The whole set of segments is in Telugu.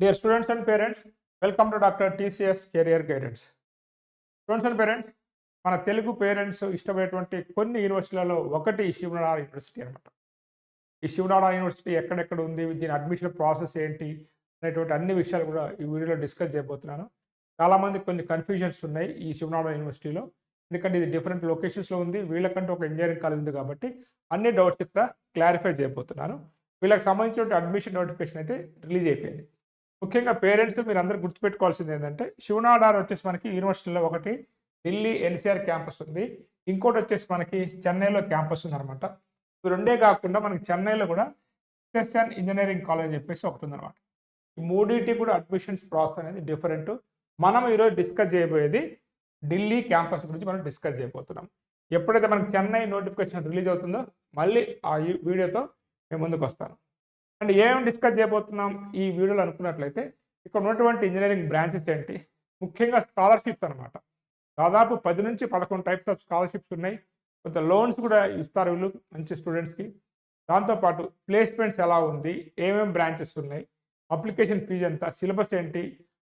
Dear students and parents, welcome to doctor TCS career guidance students and parents మన తెలుగు పేరెంట్స్ ఇష్టమైనటువంటి కొన్ని యూనివర్సిటీలలో ఒకటి శివనారాయణ శివనాడ యూనివర్సిటీ అనమాట ఈ శివనాడ యూనివర్సిటీ ఎక్కడెక్కడ ఉంది దీని అడ్మిషన్ ప్రాసెస్ ఏంటి అనేటువంటి అన్ని విషయాలు కూడా ఈ వీడియోలో డిస్కస్ చేయబోతున్నాను. చాలామంది కొన్ని కన్ఫ్యూజన్స్ ఉన్నాయి ఈ శివనాడ యూనివర్సిటీలో ఎందుకంటే ఇది డిఫరెంట్ లొకేషన్స్లో ఉంది వీళ్ళకంటే ఒక ఇంజనీరింగ్ కాలేజ్ ఉంది కాబట్టి అన్ని డౌట్స్ ఇక్కడ క్లారిఫై చేయబోతున్నాను. వీళ్ళకి సంబంధించిన అడ్మిషన్ నోటిఫికేషన్ అయితే రిలీజ్ అయిపోయింది. ముఖ్యంగా పేరెంట్స్ మీరు అందరూ గుర్తుపెట్టుకోవాల్సింది ఏంటంటే శివనాడార్ వచ్చేసి మనకి యూనివర్సిటీలో ఒకటి ఢిల్లీ ఎన్సీఆర్ క్యాంపస్ ఉంది. ఇంకోటి వచ్చేసి మనకి చెన్నైలో క్యాంపస్ ఉంది అనమాట ఇవి రెండే కాకుండా మనకి చెన్నైలో కూడా ఎస్ఎస్ఎన్ ఇంజనీరింగ్ కాలేజ్ చెప్పేసి ఒకటి ఉందన్నమాట. ఈ మూడింటి కూడా అడ్మిషన్స్ ప్రాసెస్ అనేది డిఫరెంట్. మనం ఈరోజు డిస్కస్ చేయబోయేది ఢిల్లీ క్యాంపస్ గురించి మనం డిస్కస్ చేయబోతున్నాం. ఎప్పుడైతే మనకి చెన్నై నోటిఫికేషన్ రిలీజ్ అవుతుందో మళ్ళీ ఆ వీడియోతో మేము ముందుకు వస్తాను అండ్ ఏమేమి డిస్కస్ చేయబోతున్నాం ఈ వీడియోలో అనుకున్నట్లయితే ఇక్కడ ఉన్నటువంటి ఇంజనీరింగ్ బ్రాంచెస్ ఏంటి? ముఖ్యంగా స్కాలర్షిప్స్ అనమాట దాదాపు పది నుంచి పదకొండు టైప్స్ ఆఫ్ స్కాలర్షిప్స్ ఉన్నాయి. కొంత లోన్స్ కూడా ఇస్తారు వీళ్ళు మంచి స్టూడెంట్స్కి దాంతోపాటు ప్లేస్మెంట్స్ ఎలా ఉంది? ఏమేమి బ్రాంచెస్ ఉన్నాయి? అప్లికేషన్ ఫీజు ఎంత? సిలబస్ ఏంటి?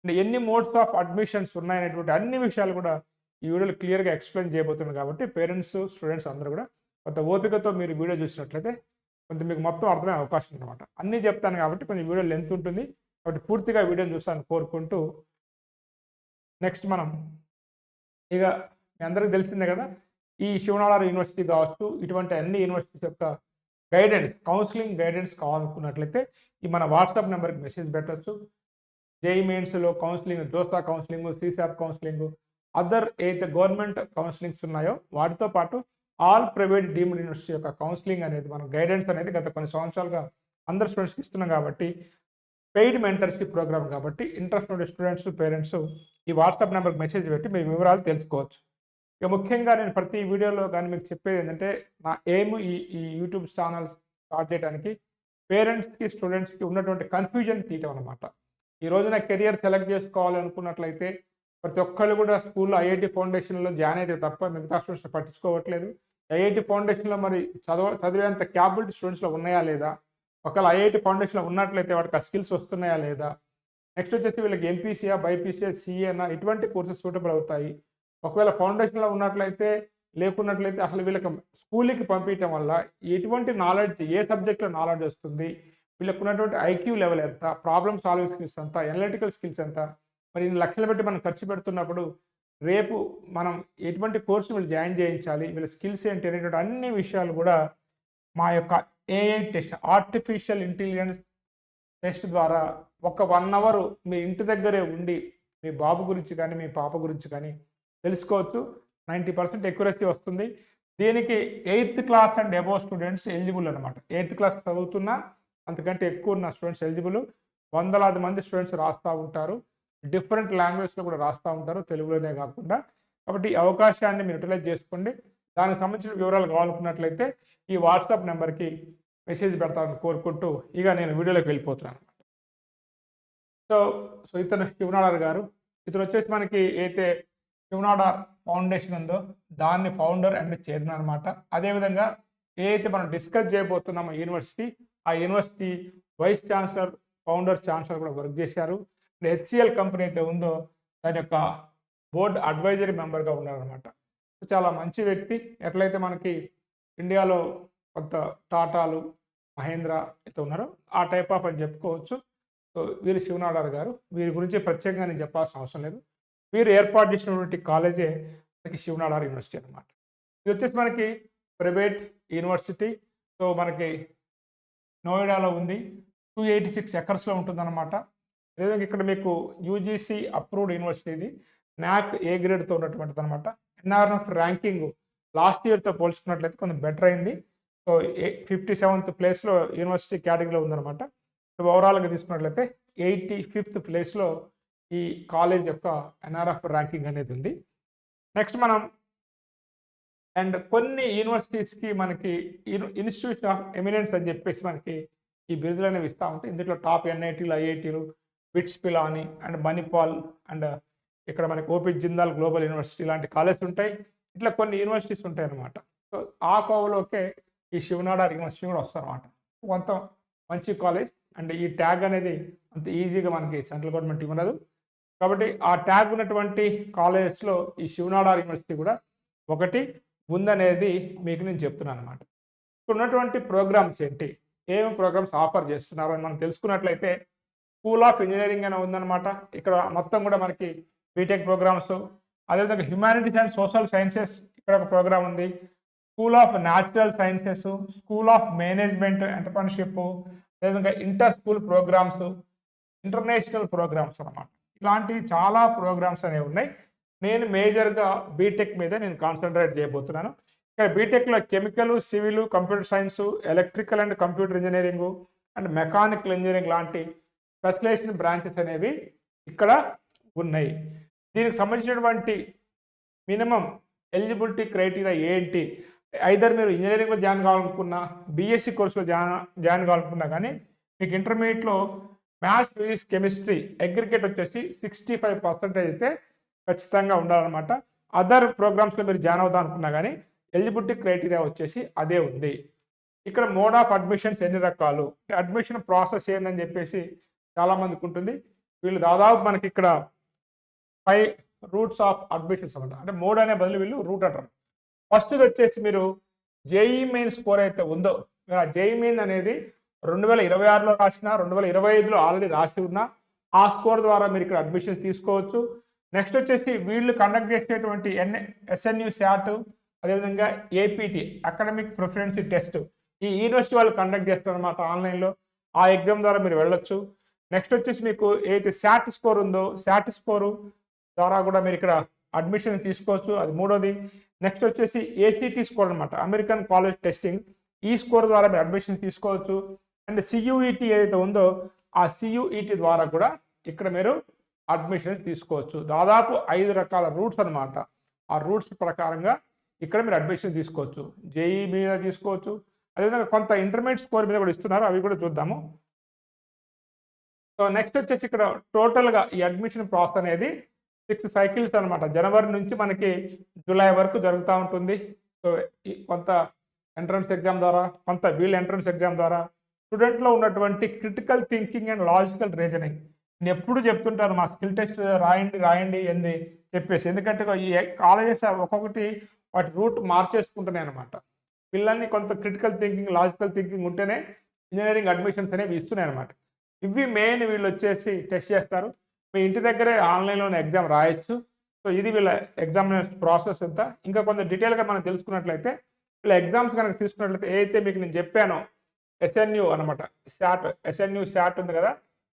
అండ్ ఎన్ని మోడ్స్ ఆఫ్ అడ్మిషన్స్ ఉన్నాయనేటువంటి అన్ని విషయాలు కూడా ఈ వీడియోలో క్లియర్గా ఎక్స్ప్లెయిన్ చేయబోతున్నాను కాబట్టి పేరెంట్స్ స్టూడెంట్స్ అందరూ కూడా కొంత ఓపికతో మీరు వీడియో చూసినట్లయితే కొంత మీకు మొత్తం అర్థమయ్యే అవకాశం అనమాట అన్నీ చెప్తాను కాబట్టి కొంచెం వీడియో లెంత్ ఉంటుంది. కాబట్టి పూర్తిగా వీడియోని చూస్తాను కోరుకుంటూ నెక్స్ట్ మనం ఇక మీ అందరికీ తెలిసిందే కదా ఈ శివనాళార యూనివర్సిటీ కావచ్చు ఇటువంటి అన్ని యూనివర్సిటీస్ యొక్క గైడెన్స్ కౌన్సిలింగ్ గైడెన్స్ కావాలనుకున్నట్లయితే ఈ మన వాట్సాప్ నెంబర్కి మెసేజ్ పెట్టవచ్చు జేఈ మెయిన్స్లో counselling JoSAA counselling CSAB counselling other ఏదైతే గవర్నమెంట్ కౌన్సిలింగ్స్ ఉన్నాయో వాటితో పాటు ఆల్ ప్రైవేట్ డీమ్డ్ యూనివర్సిటీ యొక్క కౌన్సిలింగ్ అనేది మనం గైడెన్స్ అనేది గత కొన్ని సంవత్సరాలుగా అందరు స్టూడెంట్స్కి ఇస్తున్నాం కాబట్టి పెయిడ్ మెంటర్షిప్ ప్రోగ్రామ్ కాబట్టి ఇంట్రెస్ట్ ఉండే స్టూడెంట్స్ పేరెంట్స్ ఈ వాట్సాప్ నెంబర్కి మెసేజ్ పెట్టి మీ వివరాలు తెలుసుకోవచ్చు. ఇక ముఖ్యంగా నేను ప్రతి వీడియోలో కానీ మీకు చెప్పేది ఏంటంటే నా ఎయిమ్ ఈ ఈ యూట్యూబ్ ఛానల్ స్టార్ట్ చేయడానికి పేరెంట్స్కి స్టూడెంట్స్కి ఉన్నటువంటి కన్ఫ్యూజన్ తీయటం అనమాట ఈ రోజున కెరియర్ సెలెక్ట్ చేసుకోవాలనుకున్నట్లయితే ప్రతి ఒక్కళ్ళు కూడా స్కూల్లో ఐఐటి ఫౌండేషన్లో జాయిన్ అయితే తప్ప మిగతా స్టూడెంట్స్ పట్టించుకోవట్లేదు. ఐఐటి ఫౌండేషన్లో మరి చదవ చదివేంత క్యాపబిలిటీ స్టూడెంట్స్లో ఉన్నాయా లేదా? ఒకవేళ ఐఐటి ఫౌండేషన్లో ఉన్నట్లయితే వాటికి ఆ స్కిల్స్ వస్తున్నాయా లేదా? నెక్స్ట్ వచ్చేసి వీళ్ళకి ఎంపీసీఆ బైపీసీఆ సిఏనా ఇటువంటి కోర్సెస్ సూటబుల్ అవుతాయి. ఒకవేళ ఫౌండేషన్లో ఉన్నట్లయితే లేకున్నట్లయితే అసలు వీళ్ళకి స్కూల్కి పంపించడం వల్ల ఎటువంటి నాలెడ్జ్ ఏ సబ్జెక్ట్లో నాలెడ్జ్ వస్తుంది? వీళ్ళకు ఉన్నటువంటి ఐక్యూ లెవెల్ ఎంత? ప్రాబ్లమ్ సాల్వింగ్ స్కిల్స్ ఎంత? ఎనలిటికల్ స్కిల్స్ ఎంత? మరి ఇన్ని లక్షలు పెట్టి మనం ఖర్చు పెడుతున్నప్పుడు రేపు మనం ఎటువంటి కోర్సు వీళ్ళు జాయిన్ చేయించాలి వీళ్ళ స్కిల్స్ ఏంటి అనేటువంటి అన్ని విషయాలు కూడా మా యొక్క AI test artificial intelligence test ద్వారా ఒక వన్ అవర్ మీ ఇంటి దగ్గరే ఉండి మీ బాబు గురించి కానీ మీ పాప గురించి కానీ తెలుసుకోవచ్చు. నైంటీ పర్సెంట్ ఎక్యురసీ వస్తుంది. దీనికి eighth class and above students eligible అనమాట ఎయిత్ క్లాస్ చదువుతున్నా అంతకంటే ఎక్కువ ఉన్న స్టూడెంట్స్ ఎలిజిబుల్. వందలాది మంది స్టూడెంట్స్ రాస్తూ ఉంటారు. డిఫరెంట్ లాంగ్వేజ్లో కూడా రాస్తూ ఉంటారు తెలుగులోనే కాకుండా. కాబట్టి ఈ అవకాశాన్ని మీరు యూటిలైజ్ చేసుకోండి. దానికి సంబంధించిన వివరాలు కావాలనుకున్నట్లయితే ఈ వాట్సాప్ నెంబర్కి మెసేజ్ పెడతానని కోరుకుంటూ ఇక నేను వీడియోలోకి వెళ్ళిపోతున్నాను. సో సో ఇతను శివనాడార్ గారు. ఇతను వచ్చేసి మనకి అయితే శివనాడార్ ఫౌండేషన్ ఉందో దాన్ని ఫౌండర్ అండ్ చైర్మన్ అనమాట అదేవిధంగా ఏదైతే మనం డిస్కస్ చేయబోతున్నామో యూనివర్సిటీ ఆ university vice chancellor founder chancellor కూడా వర్క్ చేశారు. హెచ్సిఎల్ కంపెనీ అయితే ఉందో దాని యొక్క బోర్డ్ అడ్వైజరీ మెంబర్గా ఉన్నారనమాట చాలా మంచి వ్యక్తి. ఎట్లయితే మనకి ఇండియాలో కొంత టాటాలు మహేంద్ర అయితే ఉన్నారో ఆ టైప్ ఆఫ్ అని చెప్పుకోవచ్చు. సో వీరు శివనాడార్ గారు. వీరి గురించి ప్రత్యేకంగా నేను చెప్పాల్సిన అవసరం లేదు. వీరు ఏర్పాటు చేసినటువంటి కాలేజే మనకి శివనాడార్ యూనివర్సిటీ అనమాట ఇది వచ్చేసి మనకి ప్రైవేట్ యూనివర్సిటీ. సో మనకి నోయిడాలో ఉంది. టూ ఎయిటీ సిక్స్ ఎకర్స్లో ఉంటుందన్నమాట. అదేవిధంగా ఇక్కడ మీకు యూజీసీ అప్రూవ్డ్ యూనివర్సిటీ ఇది. నాక్ ఏ గ్రేడ్తో ఉన్నటువంటిది అనమాట ఎన్ఆర్ఎఫ్ ర్యాంకింగ్ లాస్ట్ ఇయర్తో పోల్చుకున్నట్లయితే కొంచెం బెటర్ అయింది. సో ఫిఫ్టీ సెవెంత్ ప్లేస్లో యూనివర్సిటీ కేటగిరీలో ఉందన్నమాట. సో ఓవరాల్గా తీసుకున్నట్లయితే ఎయిటీ ఫిఫ్త్ ప్లేస్లో ఈ కాలేజ్ యొక్క ఎన్ఆర్ఎఫ్ ర్యాంకింగ్ అనేది ఉంది. నెక్స్ట్ మనం అండ్ కొన్ని యూనివర్సిటీస్కి మనకి ఇన్స్టిట్యూషన్ ఆఫ్ ఎమినెన్స్ అని చెప్పేసి మనకి ఈ బిరుదులు అనేవి ఇస్తూ ఉంటాయి. ఇందులో టాప్ ఎన్ఐటీలు ఐఐటీలు బిట్స్ పిలాని అండ్ మణిపాల్ అండ్ ఇక్కడ మనకి ఓపీ జిందాల్ గ్లోబల్ యూనివర్సిటీ లాంటి కాలేజెస్ ఉంటాయి. ఇట్లా కొన్ని యూనివర్సిటీస్ ఉంటాయి అనమాట సో ఆ కోవలోకే ఈ శివనాడార్ యూనివర్సిటీ కూడా వస్తారన్నమాట. కొంత మంచి కాలేజ్ అండ్ ఈ ట్యాగ్ అనేది అంత ఈజీగా మనకి సెంట్రల్ గవర్నమెంట్ ఇవ్వదు కాబట్టి ఆ ట్యాగ్ ఉన్నటువంటి కాలేజెస్లో ఈ శివనాడ యూనివర్సిటీ కూడా ఒకటి ఉందనేది మీకు నేను చెప్తున్నాను అనమాట ఇక్కడ ఉన్నటువంటి ప్రోగ్రామ్స్ ఏంటి? ఏం ప్రోగ్రామ్స్ ఆఫర్ చేస్తున్నారు అని మనం తెలుసుకున్నట్లయితే స్కూల్ ఆఫ్ ఇంజనీరింగ్ అని ఉందన్నమాట. ఇక్కడ మొత్తం కూడా మనకి బీటెక్ ప్రోగ్రామ్స్ అదేవిధంగా హ్యుమానిటీస్ అండ్ సోషల్ సైన్సెస్ ఇక్కడ ఒక ప్రోగ్రామ్ ఉంది. School of natural sciences school of management entrepreneurship అదేవిధంగా inter school programmes international programmes అనమాట ఇలాంటివి చాలా ప్రోగ్రామ్స్ అనేవి ఉన్నాయి. నేను మేజర్గా బీటెక్ మీద నేను కాన్సన్ట్రేట్ చేయబోతున్నాను. ఇక్కడ బీటెక్లో chemical civil computer science electrical and computer engineering and mechanical engineering లాంటి స్పెషలైజేషన్ బ్రాంచెస్ అనేవి ఇక్కడ ఉన్నాయి. దీనికి సంబంధించినటువంటి మినిమం ఎలిజిబిలిటీ క్రైటీరియా ఏంటి? ఐదర్ మీరు ఇంజనీరింగ్లో జాయిన్ కావాలనుకున్నా బీఎస్సీ కోర్సులో జాయిన్ జాయిన్ కావాలనుకున్నా కానీ మీకు ఇంటర్మీడియట్లో మ్యాథ్స్ ఫిజిక్స్ కెమిస్ట్రీ అగ్రిగేట్ వచ్చేసి సిక్స్టీ ఫైవ్ పర్సెంటేజ్ అయితే ఖచ్చితంగా ఉండాలన్నమాట. అదర్ ప్రోగ్రామ్స్లో మీరు జాయిన్ అవుదాం అనుకున్నా కానీ ఎలిజిబిలిటీ క్రైటీరియా వచ్చేసి అదే ఉంది. ఇక్కడ మోడ్ ఆఫ్ అడ్మిషన్స్ ఎన్ని రకాలు? అడ్మిషన్ ప్రాసెస్ ఏందని చెప్పేసి చాలామందికి ఉంటుంది వీళ్ళు దాదాపు మనకి ఇక్కడ ఫైవ్ రూట్స్ ఆఫ్ అడ్మిషన్స్ అనమాట అంటే మోడ్ అనే బదులు వీళ్ళు రూట్ అంటారు. ఫస్ట్ వచ్చేసి మీరు జేఈ మెయిన్ స్కోర్ అయితే ఉందో మీరు ఆ జేఈ మెయిన్ అనేది రెండు వేల ఇరవై ఆరులో రాసిన రెండు వేల ఇరవై ఐదులో ఆల్రెడీ రాసి ఉన్నా ఆ స్కోర్ ద్వారా మీరు ఇక్కడ అడ్మిషన్ తీసుకోవచ్చు. నెక్స్ట్ వచ్చేసి వీళ్ళు కండక్ట్ చేసేటువంటి ఎన్ ఎస్ఎన్యు శాట్ అదేవిధంగా ఏపీటీ అకాడమిక్ ప్రిఫరెన్సీ టెస్ట్ ఈ యూనివర్సిటీ వాళ్ళు కండక్ట్ చేస్తారు అనమాట ఆన్లైన్లో. ఆ ఎగ్జామ్ ద్వారా మీరు వెళ్ళొచ్చు. నెక్స్ట్ వచ్చేసి మీకు ఏదైతే శాట్ స్కోర్ ఉందో శాట్ స్కోరు ద్వారా కూడా మీరు ఇక్కడ అడ్మిషన్ తీసుకోవచ్చు అది మూడోది. నెక్స్ట్ వచ్చేసి ఏసీటీ స్కోర్ అనమాట అమెరికన్ కాలేజ్ టెస్టింగ్ ఈ స్కోర్ ద్వారా మీరు అడ్మిషన్ తీసుకోవచ్చు. అండ్ సియుఈటీ ఏదైతే ఉందో ఆ సియుఈటీ ద్వారా కూడా ఇక్కడ మీరు అడ్మిషన్స్ తీసుకోవచ్చు. దాదాపు ఐదు రకాల రూట్స్ అనమాట ఆ రూట్స్ ప్రకారంగా ఇక్కడ మీరు అడ్మిషన్ తీసుకోవచ్చు. జేఈ మీద తీసుకోవచ్చు. అదేవిధంగా కొంత ఇంటర్మీడియట్ స్కోర్ మీద కూడా ఇస్తున్నారు అవి కూడా చూద్దాము. సో నెక్స్ట్ వచ్చేసి ఇక్కడ టోటల్గా ఈ అడ్మిషన్ ప్రాసెస్ అనేది సిక్స్ సైకిల్స్ అనమాట జనవరి నుంచి మనకి జూలై వరకు జరుగుతూ ఉంటుంది. సో ఈ కొంత ఎంట్రన్స్ ఎగ్జామ్ ద్వారా కొంత వీల్ ఎంట్రన్స్ ఎగ్జామ్ ద్వారా స్టూడెంట్లో ఉన్నటువంటి critical thinking and logical reasoning నేను ఎప్పుడు చెప్తుంటాను మా స్కిల్ టెస్ట్ రాయండి రాయండి అని చెప్పేసి. ఎందుకంటే ఈ కాలేజెస్ ఒక్కొక్కటి వాటి రూట్ మార్చేసుకుంటున్నాయి అనమాట పిల్లల్ని కొంత క్రిటికల్ థింకింగ్ లాజికల్ థింకింగ్ ఉంటేనే ఇంజనీరింగ్ అడ్మిషన్స్ అనేవి ఇస్తున్నాయి అనమాట ఇవి మెయిన్ వీళ్ళు వచ్చేసి టెస్ట్ చేస్తారు. మీ ఇంటి దగ్గరే ఆన్లైన్లోనే ఎగ్జామ్ రాయొచ్చు. సో ఇది వీళ్ళ ఎగ్జామినేషన్ ప్రాసెస్ ఎంత ఇంకా కొంచెం డీటెయిల్గా మనం తెలుసుకున్నట్లయితే వీళ్ళ ఎగ్జామ్స్ కనుక తీసుకున్నట్లయితే ఏదైతే మీకు నేను చెప్పానో ఎస్ఎన్యూ అనమాట శాట్ ఎస్ఎన్యూ శాట్ ఉంది కదా.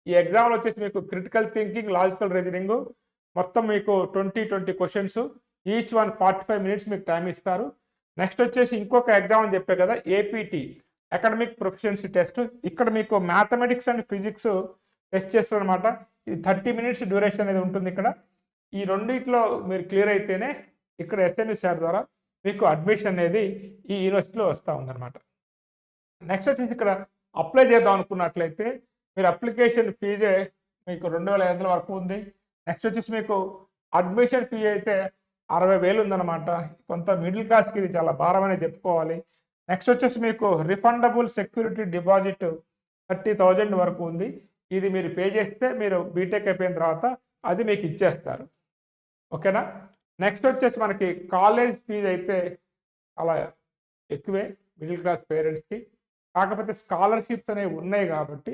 ఈ ఎగ్జామ్లో వచ్చేసి మీకు క్రిటికల్ థింకింగ్ లాజికల్ రీజనింగ్ మొత్తం మీకు twenty twenty questions each one forty five minutes మీకు టైం ఇస్తారు. నెక్స్ట్ వచ్చేసి ఇంకొక ఎగ్జామ్ అని చెప్పే కదా ఏపీటీ అకాడమిక్ ప్రొఫిషియన్సీ టెస్ట్ ఇక్కడ మీకు మ్యాథమెటిక్స్ అండ్ ఫిజిక్స్ టెస్ట్ చేస్తారనమాట ఇది థర్టీ మినిట్స్ డ్యూరేషన్ అనేది ఉంటుంది ఇక్కడ. ఈ రెండిట్లో మీరు క్లియర్ అయితేనే ఇక్కడ ఎస్ఎన్యు ద్వారా మీకు అడ్మిషన్ అనేది ఈ యూనివర్సిటీలో వస్తూ ఉందన్నమాట. నెక్స్ట్ వచ్చేసి ఇక్కడ అప్లై చేద్దాం అనుకున్నట్లయితే మీరు అప్లికేషన్ ఫీజే మీకు రెండు వేల ఐదు వందల వరకు ఉంది. నెక్స్ట్ వచ్చేసి మీకు అడ్మిషన్ ఫీ అయితే అరవై వేలు ఉందన్నమాట. కొంత మిడిల్ క్లాస్కి ఇది చాలా భారమనే చెప్పుకోవాలి. నెక్స్ట్ వచ్చేసి మీకు refundable security deposit thirty thousand వరకు ఉంది. ఇది మీరు పే చేస్తే మీరు బీటెక్ అయిపోయిన తర్వాత అది మీకు ఇచ్చేస్తారు. ఓకేనా? నెక్స్ట్ వచ్చేసి మనకి కాలేజ్ ఫీజు అయితే చాలా ఎక్కువే మిడిల్ క్లాస్ పేరెంట్స్కి. కాకపోతే స్కాలర్షిప్స్ అనేవి ఉన్నాయి కాబట్టి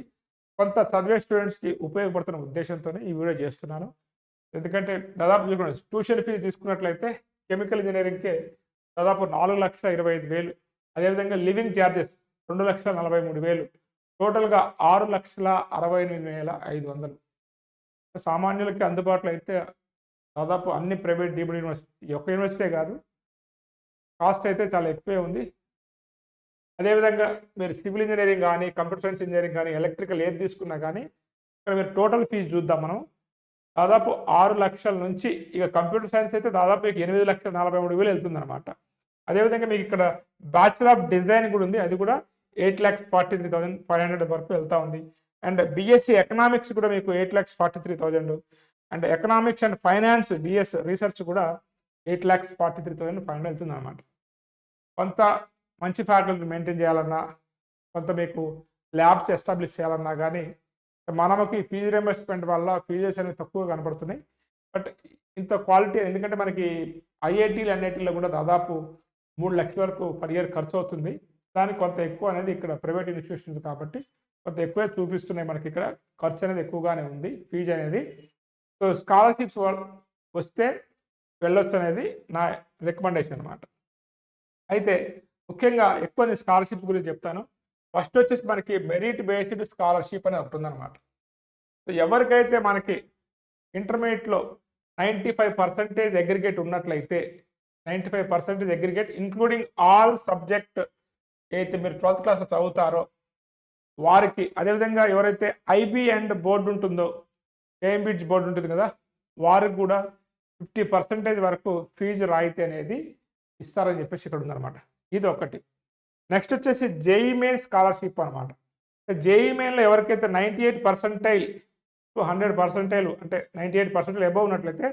కొంత చదివే స్టూడెంట్స్కి ఉపయోగపడుతున్న ఉద్దేశంతోనే ఈ వీడియో చేస్తున్నాను. ఎందుకంటే దాదాపు చూసుకోండి ట్యూషన్ ఫీజు తీసుకున్నట్లయితే కెమికల్ ఇంజనీరింగ్కే దాదాపు నాలుగు లక్షల ఇరవై ఐదు వేలు అదేవిధంగా లివింగ్ ఛార్జెస్ రెండు లక్షల నలభై మూడు వేలు. టోటల్గా ఆరు లక్షల అరవై ఎనిమిది వేల ఐదు వందలు. సామాన్యులకి అందుబాటులో అయితే దాదాపు అన్ని ప్రైవేట్ డీమ్డ్ యూనివర్సిటీ ఈ ఒక్క యూనివర్సిటీ కాదు. కాస్ట్ అయితే చాలా ఎక్కువే ఉంది. అదేవిధంగా మీరు సివిల్ ఇంజనీరింగ్ కానీ కంప్యూటర్ సైన్స్ ఇంజనీరింగ్ కానీ ఎలక్ట్రికల్ ఏది తీసుకున్నా కానీ ఇక్కడ మీరు టోటల్ ఫీజు చూద్దాం మనం. దాదాపు ఆరు లక్షల నుంచి ఇక కంప్యూటర్ సైన్స్ అయితే దాదాపు ఎనిమిది లక్షల నలభై మూడు వేలు వెళ్తుందన్నమాట. అదేవిధంగా మీకు ఇక్కడ బ్యాచులర్ ఆఫ్ డిజైన్ కూడా ఉంది. అది కూడా eight lakhs forty three thousand five hundred వరకు వెళ్తా ఉంది. అండ్ బీఎస్సీ ఎకనామిక్స్ కూడా మీకు eight lakhs forty three thousand and economics and finance BS research కూడా eight lakhs forty three thousand five hundred వెళ్తుంది అనమాట కొంత మంచి ఫ్యాకల్టీ మెయింటైన్ చేయాలన్నా కొంత మీకు ల్యాబ్స్ ఎస్టాబ్లిష్ చేయాలన్నా కానీ మనకి ఫీజు రియంబర్స్మెంట్ వల్ల ఫీజెస్ అనేవి తక్కువ కనపడుతున్నాయి బట్ ఇంత క్వాలిటీ ఎందుకంటే మనకి ఐఐటీలు ఎన్ఐటీలో కూడా దాదాపు మూడు లక్షల వరకు పర్ ఇయర్ ఖర్చు అవుతుంది. దానికి కొంత ఎక్కువ అనేది ఇక్కడ ప్రైవేట్ ఇన్స్టిట్యూషన్స్ కాబట్టి కొంత ఎక్కువే చూపిస్తున్నాయి మనకి ఇక్కడ. ఖర్చు అనేది ఎక్కువగానే ఉంది. ఫీజు అనేది. సో స్కాలర్షిప్స్ వస్తే వెళ్ళొచ్చు అనేది నా రికమెండేషన్ అనమాట అయితే ముఖ్యంగా ఎక్కువ నేను స్కాలర్షిప్ గురించి చెప్తాను. ఫస్ట్ వచ్చేసి మనకి మెరిట్ బేస్డ్ స్కాలర్షిప్ అని ఒకటి ఉందన్నమాట. సో ఎవరికైతే మనకి ఇంటర్మీడియట్లో నైంటీ ఫైవ్ పర్సెంటేజ్ అగ్రిగేట్ ఉన్నట్లయితే ninety five percentage aggregate including all subject అయితే మీరు ట్వెల్త్ క్లాస్లో చదువుతారో వారికి అదేవిధంగా ఎవరైతే ఐబీ అండ్ బోర్డు ఉంటుందో కేంబ్రిడ్జ్ బోర్డు ఉంటుంది కదా వారికి కూడా ఫిఫ్టీ పర్సెంటేజ్ వరకు ఫీజు రాయితీ అనేది ఇస్తారని చెప్పేసి ఇక్కడ ఉందన్నమాట. ఇది ఒకటి. నెక్స్ట్ వచ్చేసి జేఈ మెయిన్ స్కాలర్షిప్ అనమాట జేఈ మెయిన్లో ఎవరికైతే ninety eight percentile to hundred percentile అంటే నైంటీ ఎయిట్ పర్సెంటైల్ అబౌవ్ ఉన్నట్లయితే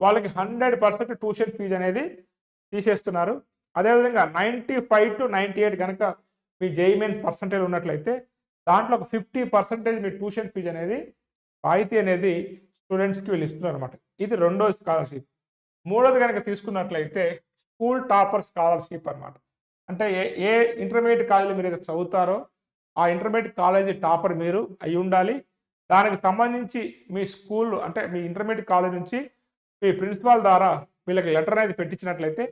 వాళ్ళకి హండ్రెడ్ పర్సెంట్ ట్యూషన్ ఫీజు అనేది తీసేస్తున్నారు. అదేవిధంగా ninety five to ninety eight కనుక మీ జేఈ మెయిన్ పర్సెంటేజ్ ఉన్నట్లయితే దాంట్లో ఒక ఫిఫ్టీ పర్సెంటేజ్ మీ ట్యూషన్ ఫీజు అనేది రాయితీ అనేది స్టూడెంట్స్కి వీళ్ళు ఇస్తున్నారు అనమాట ఇది రెండో స్కాలర్షిప్. మూడోది కనుక తీసుకున్నట్లయితే స్కూల్ టాపర్ స్కాలర్షిప్ అనమాట అంటే ఏ ఏ ఇంటర్మీడియట్ కాలేజీలో మీరు చదువుతారో ఆ ఇంటర్మీడియట్ కాలేజీ టాపర్ మీరు అయి ఉండాలి. దానికి సంబంధించి మీ స్కూల్ అంటే మీ ఇంటర్మీడియట్ కాలేజ్ నుంచి మీ ప్రిన్సిపాల్ ద్వారా వీళ్ళకి లెటర్ అనేది పెట్టించినట్లయితే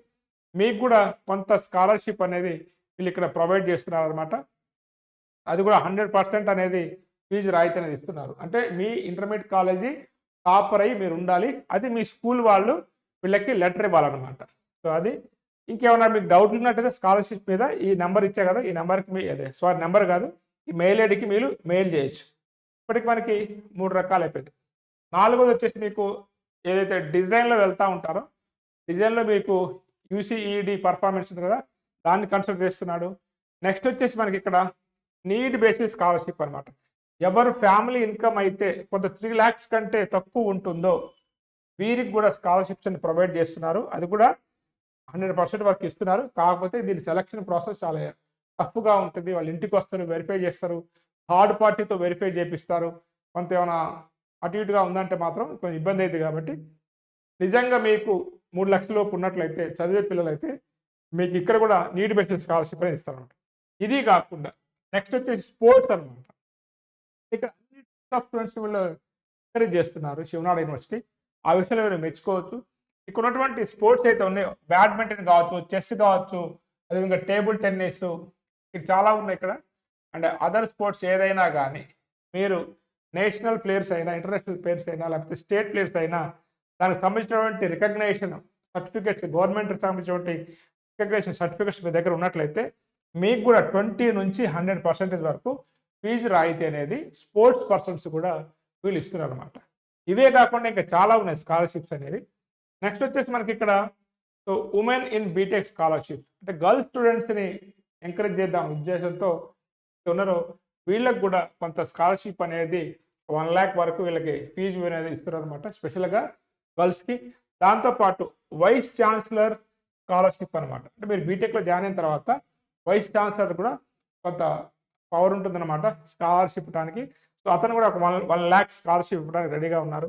మీకు కూడా కొంత స్కాలర్షిప్ అనేది వీళ్ళు ఇక్కడ ప్రొవైడ్ చేస్తున్నారు అనమాట అది కూడా హండ్రెడ్ పర్సెంట్ అనేది ఫీజు రాయితీ అనేది ఇస్తున్నారు. అంటే మీ ఇంటర్మీడియట్ కాలేజీ టాపర్ అయ్యి మీరు ఉండాలి. అది మీ స్కూల్ వాళ్ళు వీళ్ళకి లెటర్ ఇవ్వాలన్నమాట. సో అది ఇంకేమైనా మీకు డౌట్లు ఉన్నట్టయితే స్కాలర్షిప్ మీద ఈ నెంబర్ ఇచ్చే కదా ఈ నెంబర్కి మీ అదే సారీ నెంబర్ కాదు ఈ మెయిల్ ఐడికి మీరు మెయిల్ చేయొచ్చు. ఇప్పటికి మనకి మూడు రకాలు అయిపోయింది నాలుగోది వచ్చేసి మీకు ఏదైతే డిజైన్లో వెళ్తూ ఉంటారో డిజైన్లో మీకు యూసీఈడి పర్ఫార్మెన్స్ ఉంది కదా దాన్ని కన్సిడర్ చేస్తున్నాడు. నెక్స్ట్ వచ్చేసి మనకి ఇక్కడ నీడ్ బేసిస్ స్కాలర్షిప్ అనమాట ఎవరు ఫ్యామిలీ ఇన్కమ్ అయితే కొంత త్రీ ల్యాక్స్ కంటే తక్కువ ఉంటుందో వీరికి కూడా స్కాలర్షిప్స్ అని ప్రొవైడ్ చేస్తున్నారు. అది కూడా హండ్రెడ్ పర్సెంట్ వరకు ఇస్తున్నారు. కాకపోతే దీని సెలక్షన్ ప్రాసెస్ చాలా టఫ్గా ఉంటుంది. వాళ్ళు ఇంటికి వస్తారు వెరిఫై చేస్తారు థర్డ్ పార్టీతో వెరిఫై చేపిస్తారు. కొంత ఏమైనా అటు ఇటుగా ఉందంటే మాత్రం కొంచెం ఇబ్బంది అవుతుంది కాబట్టి నిజంగా మీకు మూడు లక్షల లోపు ఉన్నట్లయితే చదివే పిల్లలైతే మీకు ఇక్కడ కూడా నీట్ బేసిస్ స్కాలర్షిప్ అని ఇస్తారనమాట ఇది కాకుండా నెక్స్ట్ వచ్చేసి స్పోర్ట్స్ అనమాట ఇక్కడ అన్ని ఆఫ్ స్టూడెంట్స్ వీళ్ళు ఎంకరేజ్ చేస్తున్నారు శివనాడు యూనివర్సిటీ. ఆ విషయంలో మీరు మెచ్చుకోవచ్చు. ఇక్కడ ఉన్నటువంటి స్పోర్ట్స్ అయితే ఉన్నాయో. బ్యాడ్మింటన్ కావచ్చు చెస్ కావచ్చు అదేవిధంగా టేబుల్ టెన్నిస్ ఇక్కడ చాలా ఉన్నాయి ఇక్కడ. అండ్ అదర్ స్పోర్ట్స్ ఏదైనా కానీ మీరు నేషనల్ ప్లేయర్స్ అయినా ఇంటర్నేషనల్ ప్లేయర్స్ అయినా లేకపోతే స్టేట్ ప్లేయర్స్ అయినా దానికి సంబంధించినటువంటి రికగ్నేషన్ సర్టిఫికేట్స్ గవర్నమెంట్కి సంబంధించినటువంటి రికగ్నేషన్ సర్టిఫికేట్స్ మీ దగ్గర ఉన్నట్లయితే మీకు కూడా ట్వంటీ నుంచి హండ్రెడ్ పర్సెంటేజ్ వరకు ఫీజు రాయితీ అనేది స్పోర్ట్స్ పర్సన్స్ కూడా వీళ్ళు ఇస్తున్నారు అనమాట ఇవే కాకుండా ఇంకా చాలా ఉన్నాయి స్కాలర్షిప్స్ అనేవి. నెక్స్ట్ వచ్చేసి మనకి ఇక్కడ so women in BTech scholarship అంటే గర్ల్స్ స్టూడెంట్స్ని ఎంకరేజ్ చేద్దాం ఉద్దేశంతో ఉన్నారో వీళ్ళకి కూడా కొంత స్కాలర్షిప్ అనేది వన్ ల్యాక్ వరకు వీళ్ళకి ఫీజు అనేది ఇస్తున్నారు అనమాట స్పెషల్గా గర్ల్స్కి దాంతోపాటు వైస్ ఛాన్సలర్ స్కాలర్షిప్ అనమాట అంటే మీరు బీటెక్లో జాయిన్ అయిన తర్వాత వైస్ ఛాన్సలర్ కూడా కొంత పవర్ ఉంటుందన్నమాట స్కాలర్షిప్ ఇవ్వడానికి సో అతను కూడా ఒక వన్ వన్ ల్యాక్ స్కాలర్షిప్ ఇవ్వడానికి రెడీగా ఉన్నారు.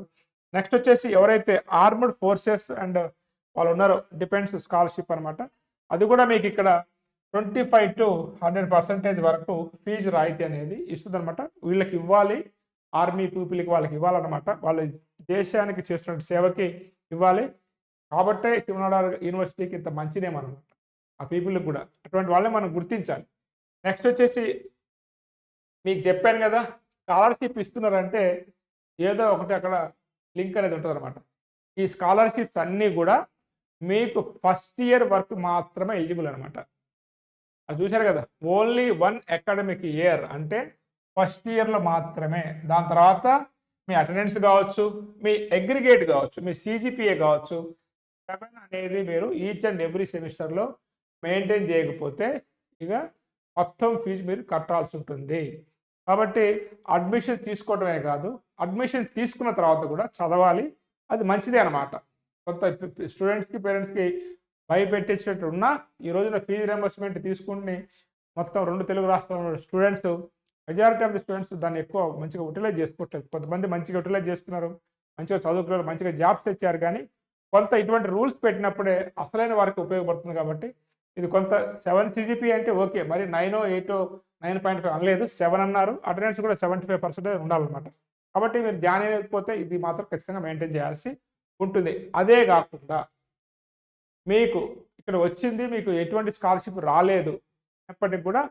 నెక్స్ట్ వచ్చేసి ఎవరైతే ఆర్మడ్ ఫోర్సెస్ అండ్ వాళ్ళు ఉన్నారో డిపెండ్స్ స్కాలర్షిప్ అనమాట అది కూడా మీకు ఇక్కడ twenty five to hundred percentage వరకు ఫీజు రాయితీ అనేది ఇస్తుంది అనమాట వీళ్ళకి ఇవ్వాలి ఆర్మీ పీపుల్కి వాళ్ళకి ఇవ్వాలన్నమాట. వాళ్ళ దేశానికి చేస్తున్న సేవకి ఇవ్వాలి. కాబట్టే శివనాడ యూనివర్సిటీకి ఇంత మంచిదేమో అనమాట ఆ పీపుల్కి కూడా. అటువంటి వాళ్ళని మనం గుర్తించాలి. నెక్స్ట్ వచ్చేసి మీకు చెప్పాను కదా స్కాలర్షిప్ ఇస్తున్నారంటే ఏదో ఒకటి అక్కడ లింక్ అనేది ఉంటుంది అనమాట ఈ స్కాలర్షిప్స్ అన్నీ కూడా మీకు ఫస్ట్ ఇయర్ వరకు మాత్రమే ఎలిజిబుల్ అనమాట అది చూశారు కదా ఓన్లీ వన్ అకాడమిక్ ఇయర్ అంటే ఫస్ట్ ఇయర్లో మాత్రమే. దాని తర్వాత మీ అటెండెన్స్ కావచ్చు మీ అగ్రిగేట్ కావచ్చు మీ సీజీపీఏ కావచ్చు సెవెన్ అనేది మీరు ఈచ్ అండ్ ఎవ్రీ సెమిస్టర్లో మెయింటైన్ చేయకపోతే ఇక మొత్తం ఫీజు మీరు కట్టాల్సి ఉంటుంది. కాబట్టి అడ్మిషన్ తీసుకోవడమే కాదు అడ్మిషన్ తీసుకున్న తర్వాత కూడా చదవాలి అది మంచిదే అనమాట కొంత స్టూడెంట్స్కి పేరెంట్స్కి భయపెట్టించినట్టు ఉన్నా ఈ రోజున ఫీజు రింబర్స్మెంట్ తీసుకుని మొత్తం రెండు తెలుగు రాష్ట్రాల students majority of the students దాన్ని ఎక్కువ మంచిగా యూటిలైజ్ చేసుకోవట్లేదు కొంతమంది మంచిగా యూటిలైజ్ చేసుకున్నారు మంచిగా చదువుకున్నారు మంచిగా జాబ్స్ తెచ్చారు కానీ కొంత ఇటువంటి రూల్స్ పెట్టినప్పుడే అసలైన వారికి ఉపయోగపడుతుంది కాబట్టి ఇది కొంత సెవెన్ సిజిపి అంటే ఓకే మరి nine eight nine point five అనలేదు సెవెన్ అన్నారు. అటెండెన్స్ కూడా సెవెంటీ ఫైవ్ పర్సెంటేజ్ ఉండాలన్నమాట. కాబట్టి మీరు జాయిన్ అయ్యకపోతే ఇది మాత్రం ఖచ్చితంగా మెయింటైన్ చేయాల్సి ఉంటుంది. అదే కాకుండా మీకు ఇక్కడ వచ్చింది మీకు ఎటువంటి స్కాలర్షిప్ రాలేదు అప్పటికి కూడా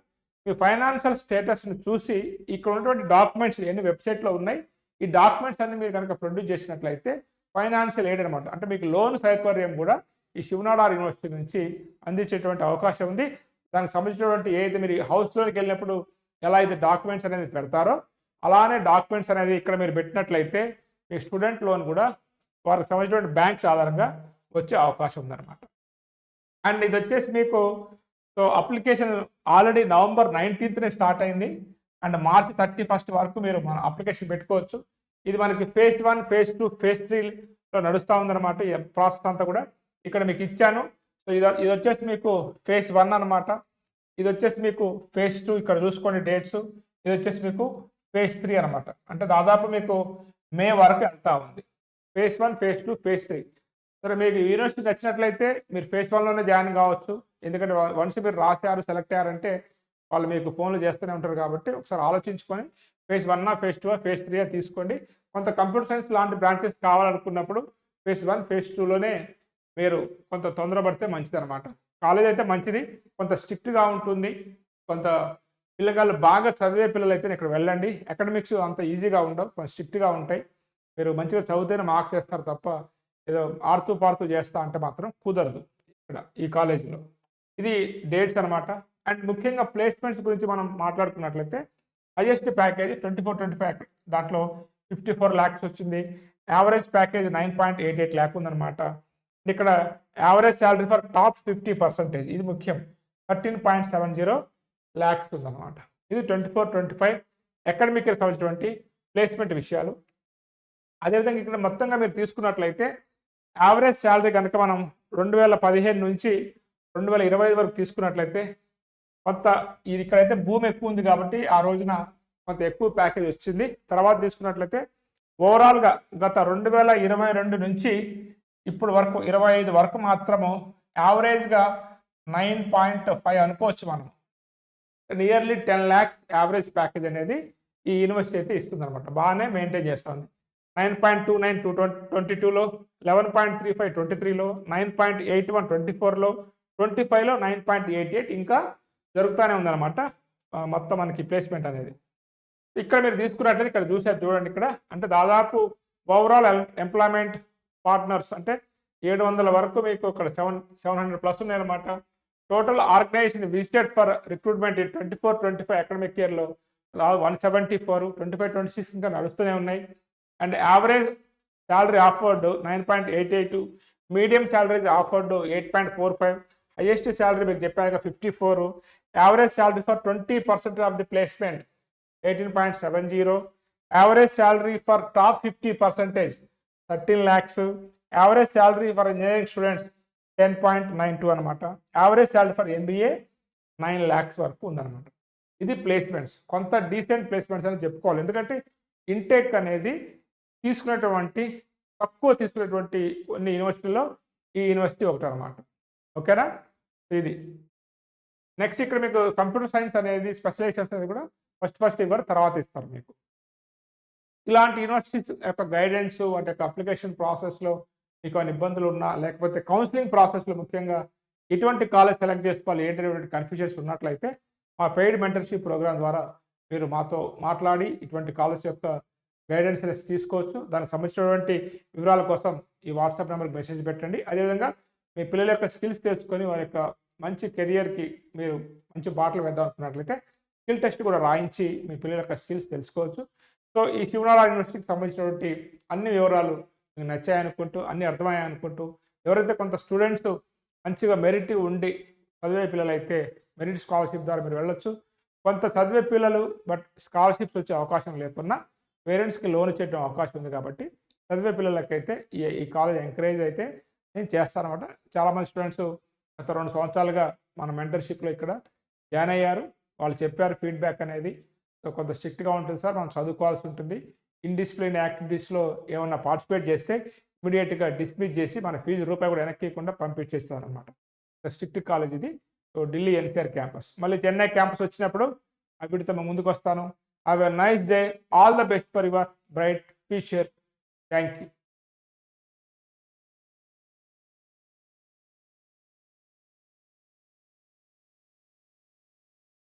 మీ ఫైనాన్షియల్ స్టేటస్ని చూసి ఇక్కడ ఉన్నటువంటి డాక్యుమెంట్స్ ఎన్ని వెబ్సైట్లో ఉన్నాయి ఈ డాక్యుమెంట్స్ అన్ని మీరు కనుక ప్రొడ్యూస్ చేసినట్లయితే ఫైనాన్షియల్ ఎయిడ్ అనమాట అంటే మీకు లోన్ సౌకర్యం కూడా ఈ శివనాడార్ యూనివర్సిటీ నుంచి అందించేటువంటి అవకాశం ఉంది. దానికి సంబంధించినటువంటి ఏదైతే మీరు హౌస్లోకి వెళ్ళినప్పుడు ఎలా అయితే డాక్యుమెంట్స్ అనేది పెడతారో అలానే డాక్యుమెంట్స్ అనేది ఇక్కడ మీరు పెట్టినట్లయితే మీ స్టూడెంట్ లోన్ కూడా వారికి సంబంధించినటువంటి బ్యాంక్స్ ఆధారంగా వచ్చే అవకాశం ఉందన్నమాట. అండ్ ఇది వచ్చేసి మీకు సో అప్లికేషన్ ఆల్రెడీ నవంబర్ నైన్టీన్త్నే స్టార్ట్ అయింది. అండ్ మార్చ్ థర్టీ ఫస్ట్ వరకు మీరు మన అప్లికేషన్ పెట్టుకోవచ్చు. ఇది మనకి phase one phase two phase త్రీలో నడుస్తూ ఉందన్నమాట ఈ ప్రాసెస్ అంతా కూడా. ఇక్కడ మీకు ఇచ్చాను. సో ఇది ఇది వచ్చేసి మీకు ఫేజ్ వన్ అనమాట ఇది వచ్చేసి మీకు ఫేజ్ టూ ఇక్కడ చూసుకోండి డేట్స్ ఇది వచ్చేసి మీకు ఫేజ్ త్రీ అనమాట అంటే దాదాపు మీకు మే వరకు వెళ్తూ ఉంది. Phase one phase two phase three సరే మీకు యూనివర్సిటీ నచ్చినట్లయితే మీరు ఫేజ్ వన్లోనే జాయిన్ కావచ్చు. ఎందుకంటే వన్స్ మీరు రాశారు సెలెక్ట్ అయ్యారంటే వాళ్ళు మీకు ఫోన్లు చేస్తూనే ఉంటారు కాబట్టి ఒకసారి ఆలోచించుకొని phase one phase two phase three తీసుకోండి. కొంత కంప్యూటర్ సైన్స్ లాంటి బ్రాంచెస్ కావాలనుకున్నప్పుడు ఫేజ్ వన్ ఫేజ్ టూలోనే మీరు కొంత తొందరపడితే మంచిది అనమాట కాలేజ్ అయితే మంచిది కొంత స్ట్రిక్ట్గా ఉంటుంది కొంత పిల్లగాళ్ళు బాగా చదివే పిల్లలు అయితే ఇక్కడ వెళ్ళండి. అకాడమిక్స్ అంత ఈజీగా ఉండవు కొంచెం స్ట్రిక్ట్గా ఉంటాయి. మీరు మంచిగా చదివితేనే మార్క్స్ వేస్తారు తప్ప ఏదో ఆడుతూ పాడుతూ చేస్తా అంటే మాత్రం కుదరదు ఇక్కడ ఈ కాలేజీలో ఇది డేట్స్ అనమాట అండ్ ముఖ్యంగా ప్లేస్మెంట్స్ గురించి మనం మాట్లాడుకున్నట్లయితే highest package twenty four twenty five దాంట్లో ఫిఫ్టీ ఫోర్ ల్యాక్స్ వచ్చింది. Average package nine point eight eight lakh ఉందన్నమాట. ఇక్కడ average salary for top fifty percentage ఇది ముఖ్యం. Thirteen point seven zero lakhs ఉందన్నమాట. ఇది twenty four twenty five academic సంబంధించినటువంటి ప్లేస్మెంట్ విషయాలు. అదేవిధంగా ఇక్కడ మొత్తంగా మీరు తీసుకున్నట్లయితే యావరేజ్ శాలరీ కనుక మనం రెండు వేల పదిహేను నుంచి రెండు వేల ఇరవై ఐదు వరకు తీసుకున్నట్లయితే కొంత ఇది ఇక్కడైతే భూమి ఎక్కువ ఉంది కాబట్టి ఆ రోజున కొంత ఎక్కువ ప్యాకేజ్ వచ్చింది. తర్వాత తీసుకున్నట్లయితే ఓవరాల్గా గత రెండు వేల ఇరవై రెండు నుంచి ఇప్పుడు వరకు ఇరవై ఐదు వరకు మాత్రము యావరేజ్గా నైన్ పాయింట్ ఫైవ్ అనుకోవచ్చు మనం. Nearly ten lakhs average package అనేది ఈ యూనివర్సిటీ అయితే ఇస్తుంది అనమాట బాగానే మెయింటైన్ చేస్తుంది. Nine point two nine two twenty twenty టూలో eleven point three five twenty త్రీలో nine point eight one twenty ఫోర్లో ట్వంటీ ఫైవ్లో నైన్ పాయింట్ ఎయిట్ ఎయిట్ ఇంకా జరుగుతూనే ఉందన్నమాట. మొత్తం మనకి ప్లేస్మెంట్ అనేది. ఇక్కడ మీరు తీసుకున్నట్లయితే ఇక్కడ చూసారు చూడండి ఇక్కడ. అంటే దాదాపు ఓవరాల్ ఎంప్లాయ్మెంట్ పార్ట్నర్స్ అంటే ఏడు వందల వరకు మీకు ఇక్కడ సెవెన్ సెవెన్ హండ్రెడ్ ప్లస్ ఉన్నాయన్నమాట. Total organisation visited for recruitment twenty four twenty five academic ఇయర్లో one seventy four twenty five twenty six ఇంకా నడుస్తూనే ఉన్నాయి. And average salary offered nine point eight eight medium salaries offered eight point four five highest salary మీకు చెప్పాక fifty four average salary for twenty percent of the placement eighteen point seven zero average salary for top fifty percentage thirteen lakhs average salary for engineering students ten point nine two అనమాట average salary for MBA nine lakhs వరకు ఉందన్నమాట. ఇది ప్లేస్మెంట్స్ కొంత డీసెంట్ ప్లేస్మెంట్స్ అని చెప్పుకోవాలి. ఎందుకంటే ఇంటేక్ అనేది తీసుకునేటువంటి తక్కువ తీసుకునేటువంటి కొన్ని యూనివర్సిటీల్లో ఈ యూనివర్సిటీ ఒకటి అనమాట ఓకేనా ఇది. నెక్స్ట్ ఇక్కడ మీకు కంప్యూటర్ సైన్స్ అనేది స్పెషలైజేషన్స్ అనేది కూడా ఫస్ట్ ఫస్ట్ ఇవ్వరు తర్వాత ఇస్తారు మీకు. ఇలాంటి యూనివర్సిటీస్ యొక్క గైడెన్స్ వాటి యొక్క అప్లికేషన్ ప్రాసెస్లో మీకు ఏమైనా ఇబ్బందులు ఉన్నా లేకపోతే కౌన్సిలింగ్ ప్రాసెస్లో ముఖ్యంగా ఎటువంటి కాలేజ్ సెలెక్ట్ చేసుకోవాలి ఏంటనేటువంటి కన్ఫ్యూజన్స్ ఉన్నట్లయితే మా పెయిడ్ మెంటర్షిప్ ప్రోగ్రామ్ ద్వారా మీరు మాతో మాట్లాడి ఇటువంటి కాలేజ్ యొక్క గైడెన్స్ అనేది తీసుకోవచ్చు. దానికి సంబంధించినటువంటి వివరాల కోసం ఈ వాట్సాప్ నెంబర్కి మెసేజ్ పెట్టండి. అదేవిధంగా మీ పిల్లల యొక్క స్కిల్స్ తెలుసుకొని వారి యొక్క మంచి కెరియర్కి మీరు మంచి బాటలు వేద్దాం అనుకున్నట్లయితే స్కిల్ టెస్ట్ కూడా రాయించి మీ పిల్లల యొక్క స్కిల్స్ తెలుసుకోవచ్చు. సో ఈ శివనారాయణ యూనివర్సిటీకి సంబంధించినటువంటి అన్ని వివరాలు మీకు నచ్చాయనుకుంటూ అన్ని అర్థమయ్యాయనుకుంటూ ఎవరైతే కొంత స్టూడెంట్స్ మంచిగా మెరిట్ ఉండి చదివే పిల్లలైతే మెరిట్ స్కాలర్షిప్ ద్వారా మీరు వెళ్ళొచ్చు. కొంత చదివే పిల్లలు బట్ స్కాలర్షిప్స్ వచ్చే అవకాశం లేకున్నా పేరెంట్స్కి లోన్ ఇచ్చేయడం అవకాశం ఉంది కాబట్టి చదివే పిల్లలకైతే ఈ ఈ కాలేజ్ ఎంకరేజ్ అయితే నేను చేస్తానమాట చాలామంది స్టూడెంట్స్ గత రెండు సంవత్సరాలుగా మన మెంటర్షిప్లో ఇక్కడ జాయిన్ అయ్యారు. వాళ్ళు చెప్పారు ఫీడ్బ్యాక్ అనేది. సో కొంత స్ట్రిక్ట్గా ఉంటుంది సార్. మనం చదువుకోవాల్సి ఉంటుంది. ఇన్డిసిప్లిన్ యాక్టివిటీస్లో ఏమన్నా పార్టిసిపేట్ చేస్తే ఇమీడియట్గా డిస్మిస్ చేసి మన ఫీజు రూపాయి కూడా వెనక్కి ఇవ్వకుండా పంపించేస్తాం అనమాట స్ట్రిక్ట్ కాలేజ్ ఇది. So Delhi NCR campus. మళ్ళీ చెన్నై క్యాంపస్ వచ్చినప్పుడు వీటితో మేము ముందుకు వస్తాను have a nice day all the best for your bright future thank you